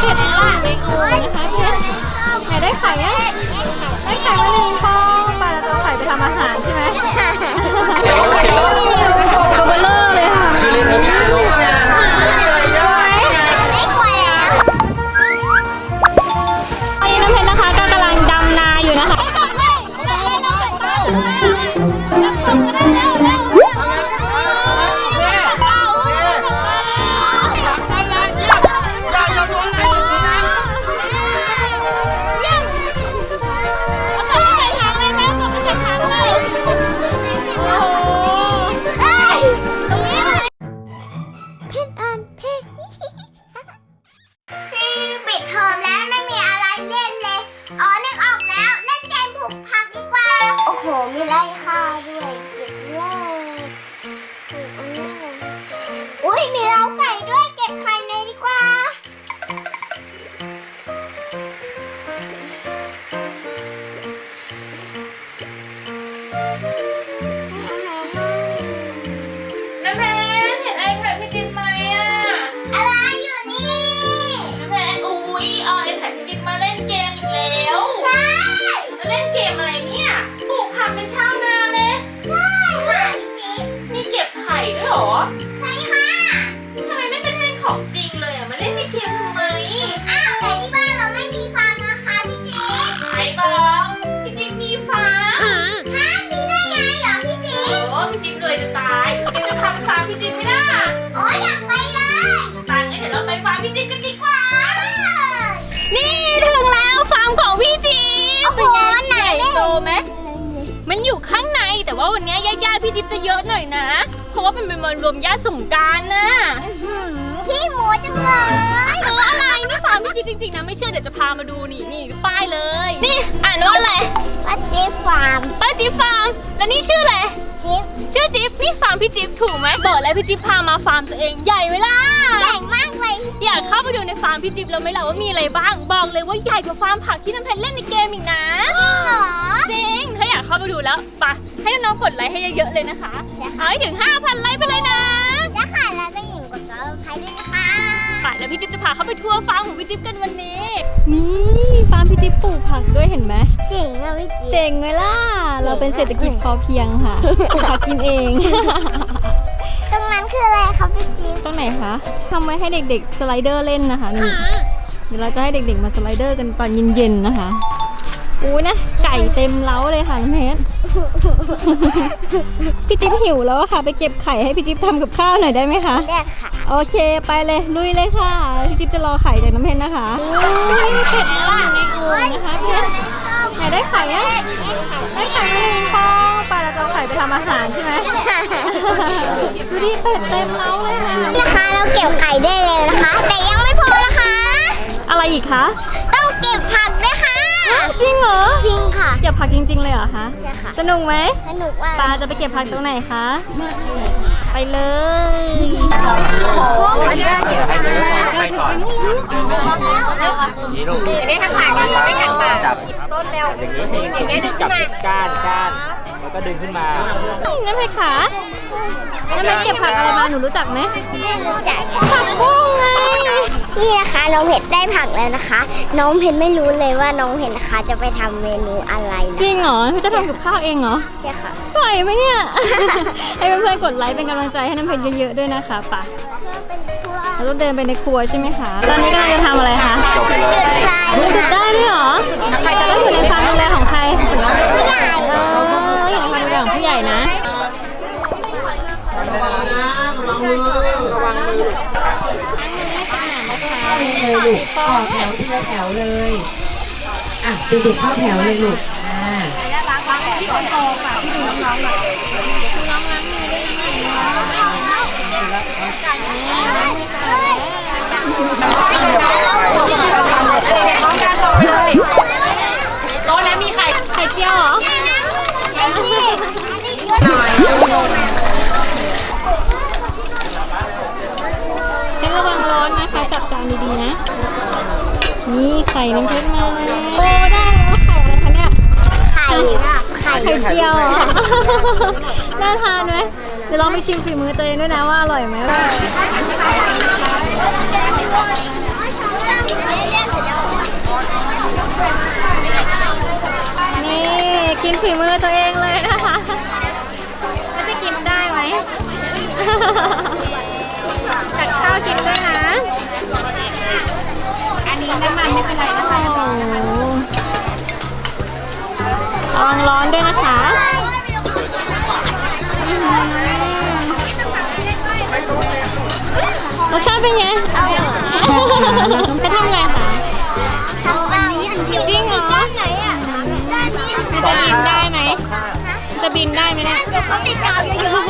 เผ็ดมากในโอ่งนะคะ อุ้ ว่าวันนี้ญาติๆพี่จิ๊บจะเยอะหน่อยนะ เพราะว่าเป็นวันรวมญาติสงกรารนะอื้อหือขี้หมูจังเลยเอออะไรนี่ฟาร์มพี่จิ๊บจริงๆนะไม่เชื่อเดี๋ยวจะพามาดูนี่นี่ป้ายเลย นี่อ่านว่าอะไรวัดจิ๊บฟาร์มป้าจิ๊บฟาร์มแล้วนี่ชื่ออะไรจิ๊บชื่อจิ๊บนี่ฟาร์มพี่จิ๊บถูกไหมบอกแล้วพี่จิ๊บพามาฟาร์มตัวเองใหญ่ไหมล่ะ ใหญ่มากเลยอยากเข้าไปดูในฟาร์มพี่จิ๊บแล้วไหมล่ะว่ามีอะไรบ้าง บอกเลยว่าใหญ่กว่าฟาร์มผักที่น้ำเพชรเล่นในเกมอีกนะจริงเหรอ เข้าไปดูแล้วไปะให้น้องๆกดไลค์ให้เยอะๆเลยนะคะใช่ค่ะ เอาให้ถึง 5,000 ไลค์ไปเลยนะจะค่ะแล้วต้องหญิงกดซับสไครต์ด้วยนะคะไปแล้วพี่จิ๊บจะพาเข้าไปทัวร์ฟาร์มของพี่จิ๊บกันวันนี้ นี่ฟาร์มพี่จิ๊บปลูกผักด้วยเห็นไหม เจ๋งอะพี่จิ๊บ เจ๋งไหมล่ะ เราเป็นเศรษฐกิจพอเพียงค่ะ ปลูกผักกินเอง ตรงนั้นคืออะไรคะพี่จิ๊บตรงไหนคะทำไว้ให้เด็กๆสไลเดอร์เล่นนะคะนี่ เดี๋ยวเราจะให้เด็กๆมาสไลเดอร์กันตอนเย็นๆนะคะอู้นะไก่เต็มเล้าเลยค่ะน้องเพชรพี่จิ๊บหิวแล้วอะค่ะ ไปเก็บไข่ให้พี่จิ๊บทำกับข้าวหน่อยได้ไหมคะเด็กค่ะ โอเคไปเลยลุยเลยค่ะพี่จิ๊บจะรอไข่จากน้ำเพชรนะคะเผ็ดมากในโอ่งนะคะเพชรไหนได้ไข่อะได้ไข่มาหนึ่งฟองปลาเราจะเอาไข่ไปทำอาหารใช่ไหมดูดิเป็ดเต็มเล้าเลยค่ะนะคะเราเก็บไข่ได้แล้วนะคะ แต่ยังไม่พอนะคะ อะไรอีกคะ ต้องเก็บผักด้วยค่ะ จริงเหรอ จริงค่ะเก็บผักจริง ๆ เลยเหรอคะใช่ค่ะ สนุกไหมสนุกว่าปลาจะไปเก็บผักตรงไหนคะ ไปเลย ไปก่อนนี่ลูกได้ทั้งผ่านได้ทั้งผ่านจับต้นแล้วอย่างนี้จับก้านก้านแล้วก็ดึงขึ้นมาน้ำเพชรขาน้ำเพชรเก็บผักอะไรมาหนูรู้จักไหมไม่รู้จักผักบุ้งไงนี่นะคะน้องเพชรได้ผักแล้วนะคะ น้องเพชรไม่รู้เลยว่าน้องเพชรนะคะจะไปทำเมนูอะไรจรินะงเหรอเพชรจะทำกับข้าวเองเหรอใช่ค่ะปล่อยไหมเนี่ยให้เพื่อนๆกดไลค์เป็นกำลังใจให้น้ำเพชรเยอะๆด้วยนะคะไป่ะ เพื่อเป็นทั่วเราต้องเดินไปในครัวใช่ไหมคะ ตอนนี้กำลังจะทำอะไรคะจบไปเลยจุดไฟจุดได้ด้วยเหรอแล้วอยู่ในความดูแลของใครผู้ใหญ่เอออยู่ในความดูแลของผู้ใหญ่นะเลยลูกต่อแถวทีละแถวเลย อะเด็กๆเข้าแถวเลยลูก อ่าโไข่น้ำเพชรมาโอ้ได้แล้วไข่อะไรคะเนี่ย ไข่แบบไข่เจียวน่าทานไหมจะลองไปชิมฝีมือตัวเองด้วยนะว่าอร่อยไหมนี่กินฝีมือตัวเองเลยนะคะจะกินได้ไหมจัดข้าวกินด้วยนะ นนี้น้ำมันไม่เป็นไรนะคะโอ้โหระวังร้อนด้วยนะคะอื้อหือรสชาติเป็นไงจะทำอะไรคะเอาอันนี้อันเดียวจริงเหรอด้านไหนอะด้านนี้จะบินได้ไหมจะบินได้ไหมเนี่ยเดี๋ยวเขาติดกาวเยอะ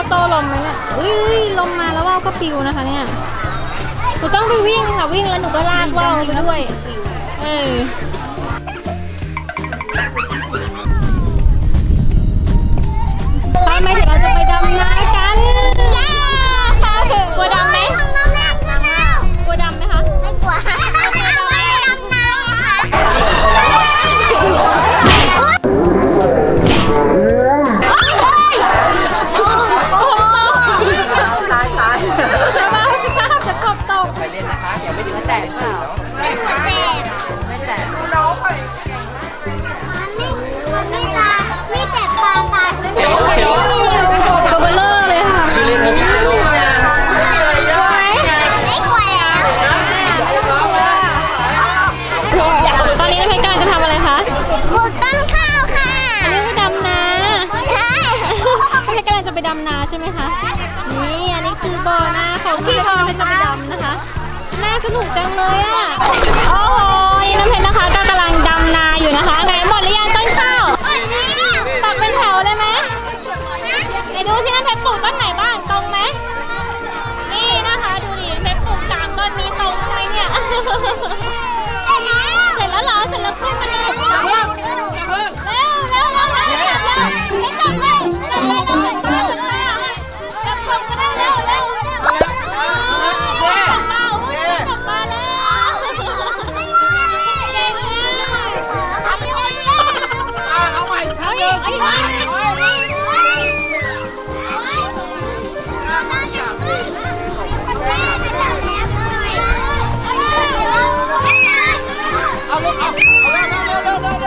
าวโตลมไหมเนี่ยอุ้ยลมมาแล้วว่าวก็ปิวนะคะเนี่ย หนูต้องไปวิ่งค่ะวิ่งแล้วหนูก็ลากว่าวไปด้วย เออไปไหมเดี๋ยวเราจะไป จะไปดำนาใช่ไหมคะนี่อันนี้คือบ่อนาของพี่ทองจะไปดำนะคะน่าสนุกจังเลยอะโอ้โหนี่น้ำเพชรนะคะก็กำลังดำนาอยู่นะคะไหนหมดหรือยังต้นข้าวตักเป็นแถวเลยไหมไหนดูสิน้ำเพชรปลูกต้นไหน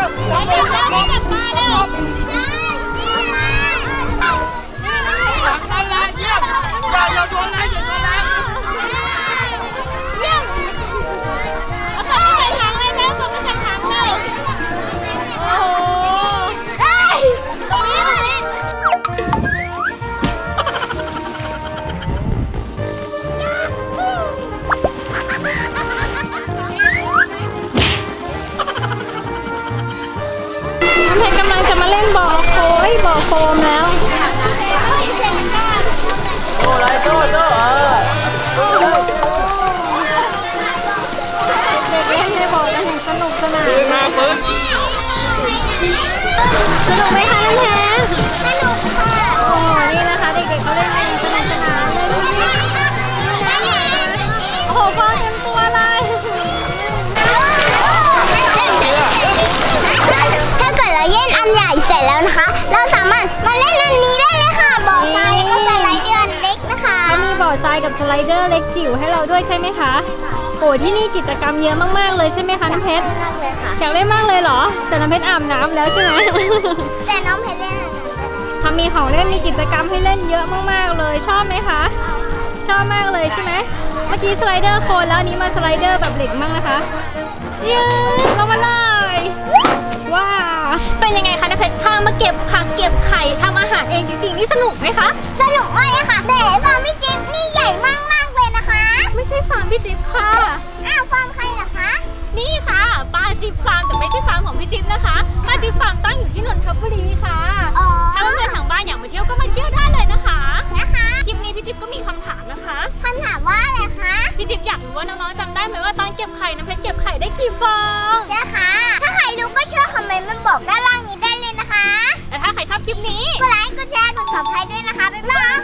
วเร็วเร็วเร็วเอาเร็วเร็วจับ กับสไลเดอร์เล็กจิ๋วให้เราด้วยใช่ไหมคะโอ้ที่นี่กิจกรรมเยอะมากๆเลยใช่ไหมคะน้ำเพชรมากเลยค่ะ อยากเล่นมากเลยเหรอ แต่น้ำเพชรอาบน้ำแล้วใช่ไหมแต่น้องเพชรเล่นอันนั้นทำมีของเล่นมีกิจกรรมให้เล่นเยอะมากๆเลยชอบไหมคะ ชอบมากเลยใช่ไหมเมื่อกี้สไลเดอร์โคนแล้วอันนี้มาสไลเดอร์แบบเหล็กมากนะคะยืดลงมาเลยว้าวเป็นยังไงคะน้ำเพชรพามาเก็บผักเก็บไข่ทำอาหารเองจริงๆนี่สนุกไหมคะสนุกมาก พี่จิ๊บค่ะ อ้าวฟาร์มใครเหรอคะ นี่ค่ะป้าจิ๊บฟาร์มแต่ไม่ใช่ฟาร์มของพี่จิ๊บนะคะป้าจิ๊บฟาร์มตั้งอยู่ที่นนทบุรีค่ะ อ๋อ ถ้าเพื่อนๆทางบ้านอยากมาเที่ยวก็มาเที่ยวได้เลยนะคะ นะคะ คลิปนี้พี่จิ๊บก็มีคำถามนะคะ คำถามว่าอะไรคะ พี่จิ๊บอยากรู้ว่าน้องๆจำได้ไหมว่าตอนเก็บไข่น้ำเพชรเก็บไข่ได้กี่ฟอง ใช่ค่ะ ถ้าใครรู้ก็ช่วยคอมเมนต์มาบอกด้านล่างนี้ได้เลยนะคะและถ้าใครชอบคลิปนี้ กดไลค์ กดแชร์ กดซับสไครต์ด้วยนะคะ บ๊ายบาย